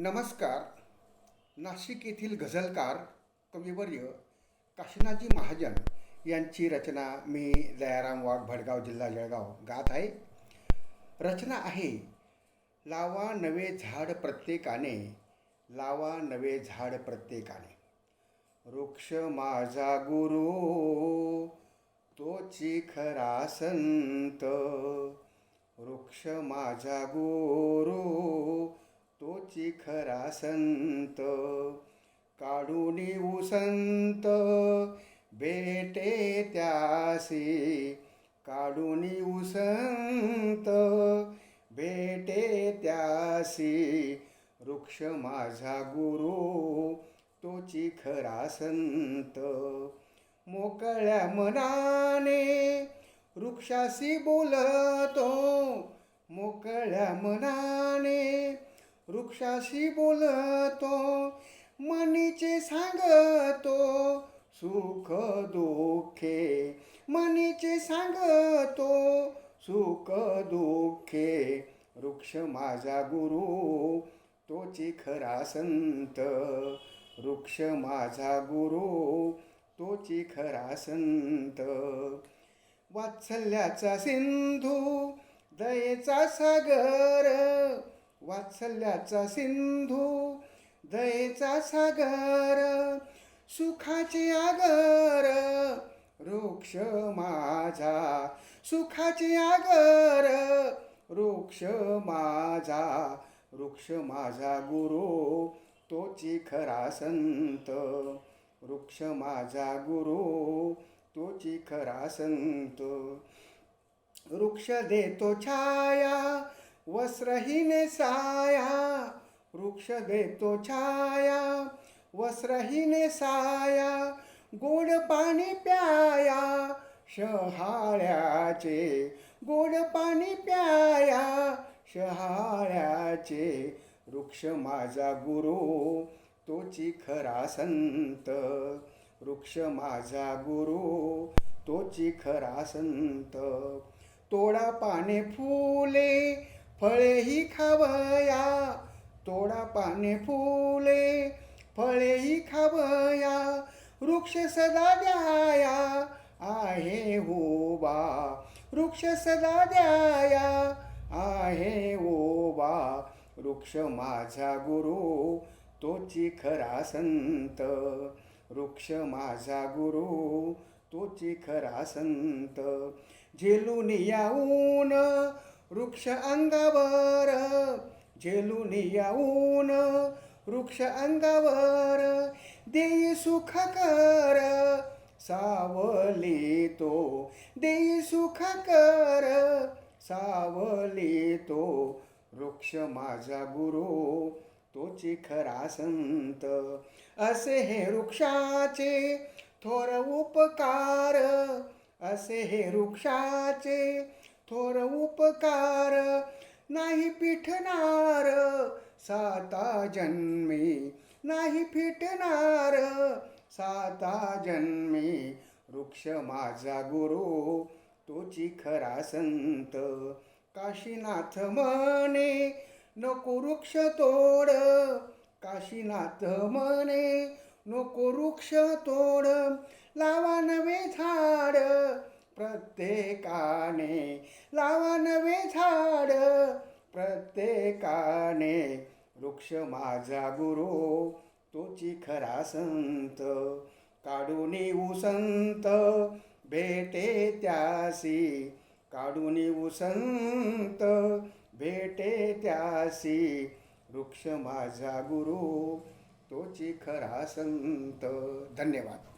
नमस्कार. नाशिक येथील गझलकार कविवर्य काशीनाथजी महाजन यांची रचना मी दयाराम वाघ भडगाव जिल्हा जळगाव गात आहे. रचना आहे लावा नवे झाड प्रत्येकाने लावा नवे झाड प्रत्येकाने. वृक्ष माझा गुरु तोची खरा संत वृक्ष माझा गुरु तोची खरा संत काढून उसंत भेटे त्यासी काढून उसंत भेटे त्यासी वृक्ष माझा गुरु तोची खरा संत. मोकळ्या मनाने वृक्षाशी बोलतो मोकळ्या मनाने वृक्षाशी बोलतो मनीचे सांगतो सुख दुःखे. मनीचे सांगतो सुख दुःखे. वृक्ष माझा गुरु तोची खरा संत. वृक्ष माझा गुरु तोची खरा संत. वात्सल्याचा सिंधू दयेचा सागर. वात्सल्याचा सिंधू दयेचा सागर सुखाचे आगर वृक्ष माझा. सुखाचे आगर वृक्ष माझा. वृक्ष माझा गुरु तोची खरा संत. वृक्ष माझा गुरु तोची खरा संत. वृक्ष देतो छाया वस्त्रहीने साया वृक्ष देतो छाया. वस्त्रहीने साया गोड पाणी प्याया. शहाळ्याचे गोड पाणी प्याया. शहाळ्याचे वृक्ष माझा गुरु तोची खरा संत. वृक्ष माझा गुरु तोची खरा संत. तोडा पाने फुले फळेही खावया तोडा पाने फुले. फळेही खावया वृक्ष सदा द्याया आहे होबा वृक्ष सदा द्याया आहे ओबा वृक्ष माझा गुरु तोची खरा संत. वृक्ष माझा गुरु तोची खरा संत. झेलून याऊन वृक्ष अंगावर झेलून याऊन वृक्ष अंगावर देई सुख कर सावली तो देई सुख कर सावली तो वृक्ष माझा गुरु तोची खरा संत. असे हे वृक्षाचे थोर उपकार असे हे वृक्षाचे थोर उपकार नाही पिठणार. साता जन्मी नाही फिटणार. साता जन्मी वृक्ष माझा गुरु तोची खरा संत. काशीनाथ म्हणे नको वृक्ष तोड. काशीनाथ म्हणे नको वृक्ष तोड. लावा नवे झाड. प्रत्येकाने लावा नवे झाड. प्रत्येकाने वृक्ष माझा गुरु तोची खरा संत. काढून उसंत भेटे त्यासी. काढून उसंत भेटे त्यासी. वृक्ष माझा गुरु तोची खरा संत. धन्यवाद.